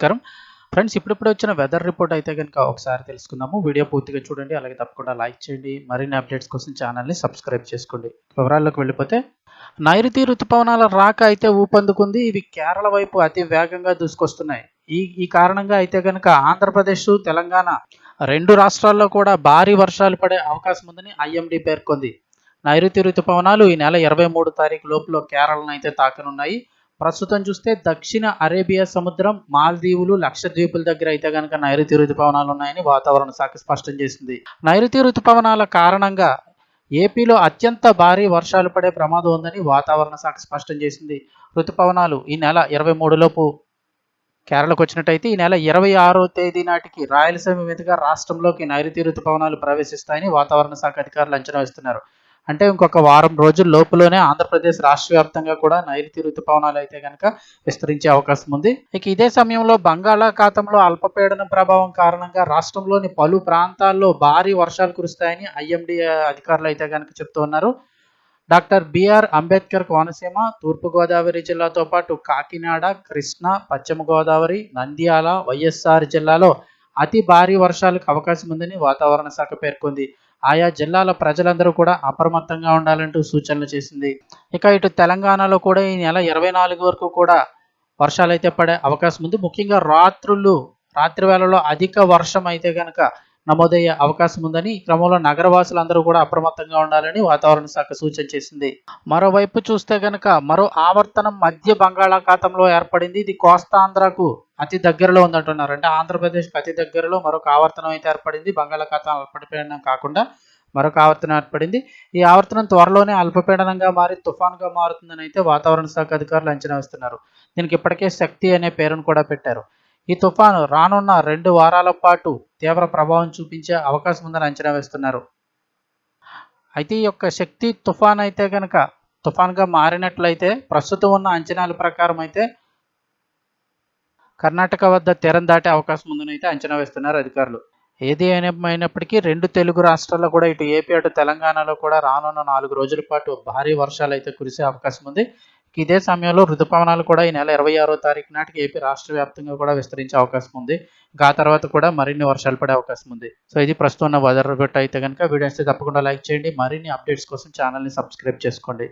నమస్కారం. ఫ్రెండ్స్ ఇప్పుడిప్పుడు వచ్చిన వెదర్ రిపోర్ట్ అయితే కనుక ఒకసారి తెలుసుకుందాము. వీడియో పూర్తిగా చూడండి అలాగే తప్పకుండా లైక్ చేయండి. మరిన్ని అప్డేట్స్ కోసం ఛానల్ని సబ్స్క్రైబ్ చేసుకోండి. వివరాల్లోకి వెళ్ళిపోతే నైరుతి ఋతుపవనాల రాక అయితే ఊపందుకుంది. ఇవి కేరళ వైపు అతి వేగంగా దూసుకొస్తున్నాయి. ఈ ఈ కారణంగా అయితే కనుక ఆంధ్రప్రదేశ్ తెలంగాణ రెండు రాష్ట్రాల్లో కూడా భారీ వర్షాలు పడే అవకాశం ఉందని ఐఎండీ పేర్కొంది. నైరుతి ఋతుపవనాలు ఈ నెల ఇరవై మూడు తారీఖు లోపల కేరళను అయితే తాకనున్నాయి. ప్రస్తుతం చూస్తే దక్షిణ అరేబియా సముద్రం మాల్దీవులు లక్షద్వీపుల దగ్గర అయితే కనుక నైరుతి ఋతుపవనాలు ఉన్నాయని వాతావరణ శాఖ స్పష్టం చేసింది. నైరుతి ఋతుపవనాల కారణంగా ఏపీలో అత్యంత భారీ వర్షాలు పడే ప్రమాదం ఉందని వాతావరణ శాఖ స్పష్టం చేసింది. ఋతుపవనాలు ఈ నెల ఇరవై మూడులోపు కేరళకు వచ్చినట్టయితే ఈ నెల ఇరవై ఆరో తేదీ నాటికి రాయలసీమ మీదుగా రాష్ట్రంలోకి నైరుతి ఋతుపవనాలు ప్రవేశిస్తాయని వాతావరణ శాఖ అధికారులు అంచనా వేస్తున్నారు. అంటే ఇంకొక వారం రోజుల లోపులోనే ఆంధ్రప్రదేశ్ రాష్ట్ర వ్యాప్తంగా కూడా నైరుతి ఋతుపవనాలు అయితే కనుక విస్తరించే అవకాశం ఉంది. ఇక ఇదే సమయంలో బంగాళాఖాతంలో అల్పపీడన ప్రభావం కారణంగా రాష్ట్రంలోని పలు ప్రాంతాల్లో భారీ వర్షాలు కురుస్తాయని ఐఎండి అధికారులు అయితే కనుక చెప్తూ ఉన్నారు. డాక్టర్ బిఆర్ అంబేద్కర్ కోనసీమ తూర్పుగోదావరి జిల్లాతో పాటు కాకినాడ కృష్ణా పశ్చిమ గోదావరి నంద్యాల వైఎస్ఆర్ జిల్లాలో అతి భారీ వర్షాలకు అవకాశం ఉందని వాతావరణ శాఖ పేర్కొంది. ఆయా జిల్లాల ప్రజలందరూ కూడా అప్రమత్తంగా ఉండాలంటూ సూచనలు చేసింది. ఇక ఇటు తెలంగాణలో కూడా ఈ నెల ఇరవై నాలుగు వరకు కూడా వర్షాలు అయితే పడే అవకాశం ఉంది. ముఖ్యంగా రాత్రులు రాత్రి వేళలో అధిక వర్షం అయితే కనుక నమోదయ్యే అవకాశం ఉందని ఈ క్రమంలో నగరవాసులందరూ కూడా అప్రమత్తంగా ఉండాలని వాతావరణ శాఖ సూచన చేసింది. మరోవైపు చూస్తే కనుక మరో ఆవర్తనం మధ్య బంగాళాఖాతంలో ఏర్పడింది. ఇది కోస్తాంధ్రకు అతి దగ్గరలో ఉందంటున్నారు. అంటే ఆంధ్రప్రదేశ్కి అతి దగ్గరలో మరొక ఆవర్తనం అయితే ఏర్పడింది. బంగాళాఖాతం అల్పపీడనం కాకుండా మరొక ఆవర్తనం ఏర్పడింది. ఈ ఆవర్తనం త్వరలోనే అల్పపీడనంగా మారి తుఫాన్గా మారుతుందని అయితే వాతావరణ శాఖ అధికారులు అంచనా వేస్తున్నారు. దీనికి ఇప్పటికే శక్తి అనే పేరును కూడా పెట్టారు. ఈ తుఫాను రానున్న రెండు వారాల పాటు తీవ్ర ప్రభావం చూపించే అవకాశం ఉందని అంచనా వేస్తున్నారు. అయితే ఈ యొక్క శక్తి తుఫాన్ అయితే కనుక తుఫాన్గా మారినట్లయితే ప్రస్తుతం ఉన్న అంచనాల ప్రకారం అయితే కర్ణాటక వద్ద తీరం దాటే అవకాశం ఉందని అయితే అంచనా వేస్తున్నారు అధికారులు. ఏది అయినప్పటికీ రెండు తెలుగు రాష్ట్రాల్లో కూడా ఇటు ఏపీ అటు తెలంగాణలో కూడా రానున్న నాలుగు రోజుల పాటు భారీ వర్షాలు అయితే కురిసే అవకాశం ఉంది. ఇదే సమయంలో ఋతుపవనాలు కూడా ఈ నెల ఇరవై ఆరో తారీఖు నాటికి ఏపీ రాష్ట్ర వ్యాప్తంగా కూడా విస్తరించే అవకాశం ఉంది. ఆ తర్వాత కూడా మరిన్ని వర్షాలు పడే అవకాశం ఉంది. సో ఇది ప్రస్తుతం ఉన్న వెదర్ రిపోర్ట్ అయితే కనుక వీడియోస్ తప్పకుండా లైక్ చేయండి. మరిన్ని అప్డేట్స్ కోసం ఛానల్ని సబ్స్క్రైబ్ చేసుకోండి.